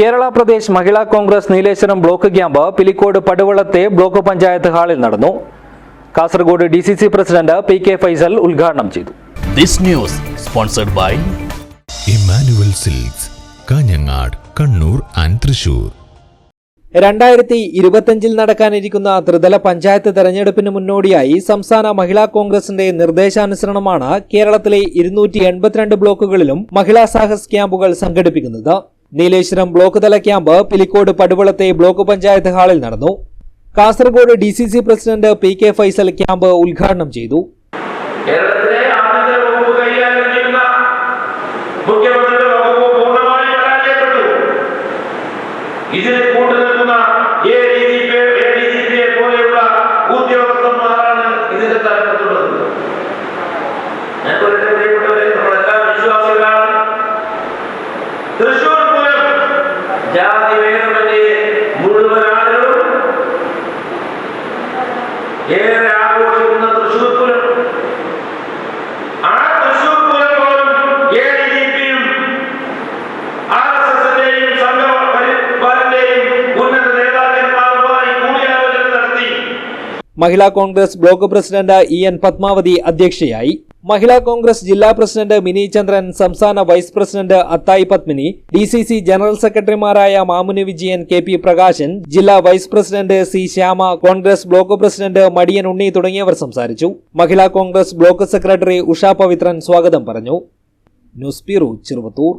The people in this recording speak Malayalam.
Kerala Pradesh Mahila Congress Nileshwaram block camp Pilicode പടുവളത്തെ block panchayat ഹാളിൽ നടന്നു. Kasaragod D C C president P K Faisal ഉദ്ഘാടനം ചെയ്തു. This news sponsored by Immanuel Silks Kanhangad Kannur and Thrissur. രണ്ടായിരത്തി ഇരുപത്തിയഞ്ചിൽ നടക്കാനിരിക്കുന്ന ത്രിതല പഞ്ചായത്ത് തെരഞ്ഞെടുപ്പിന് മുന്നോടിയായി സംസ്ഥാന മഹിളാ കോൺഗ്രസിന്റെ നിർദ്ദേശാനുസരണമാണ് കേരളത്തിലെ ഇരുന്നൂറ്റി എൺപത്തിരണ്ട് ബ്ലോക്കുകളിലും മഹിളാ സാഹസ് ക്യാമ്പുകൾ സംഘടിപ്പിക്കുന്നത്. നീലേശ്വരം ബ്ലോക്ക് തല ക്യാമ്പ് പിലിക്കോട് പടുവളത്തെ ബ്ലോക്ക് പഞ്ചായത്ത് ഹാളിൽ നടന്നു. Kasaragod D C C president P K Faisal camp ഉദ്ഘാടനം ചെയ്തു. ഇതിന് കൂട്ടുനിൽക്കുന്ന A D G P A D G പിയെ പോലെയുള്ള ഉദ്യോഗസ്ഥന്മാരാണ് ഇതിന്റെ തലപ്പത്തുള്ളത്. ഞാൻ പ്രിയപ്പെട്ടവരെ നമ്മളെല്ലാം വിശ്വാസികളാണ് തൃശൂർ പൂരം ജാതി മുഴുവൻ ആളുകളും ഏറെ ആഘോഷിക്കുന്ന തൃശൂർ പൂരം ആ തൃശൂർ പൂരം പോലും എ ഡി പിയും ആർ എസ് എസിന്റെയും സംഘപരിവാറിന്റെയും ഉന്നത നേതാക്കന്മാരുമായി കൂടിയാലോചന നടത്തി. Mahila Congress block president E N Padmavathi അധ്യക്ഷയായി. മഹിളാ കോൺഗ്രസ് ജില്ലാ പ്രസിഡന്റ് മിനി ചന്ദ്രൻ സംസ്ഥാന vice president Athayi Padmini D C C general സെക്രട്ടറിമാരായ മാമുനി വിജയൻ കെ പി പ്രകാശൻ ജില്ലാ vice president C Shyama Congress block president Madiyan Unni തുടങ്ങിയവർ സംസാരിച്ചു. Mahila Congress block secretary Usha Pavithran സ്വാഗതം പറഞ്ഞു. News bureau Cheruvathur.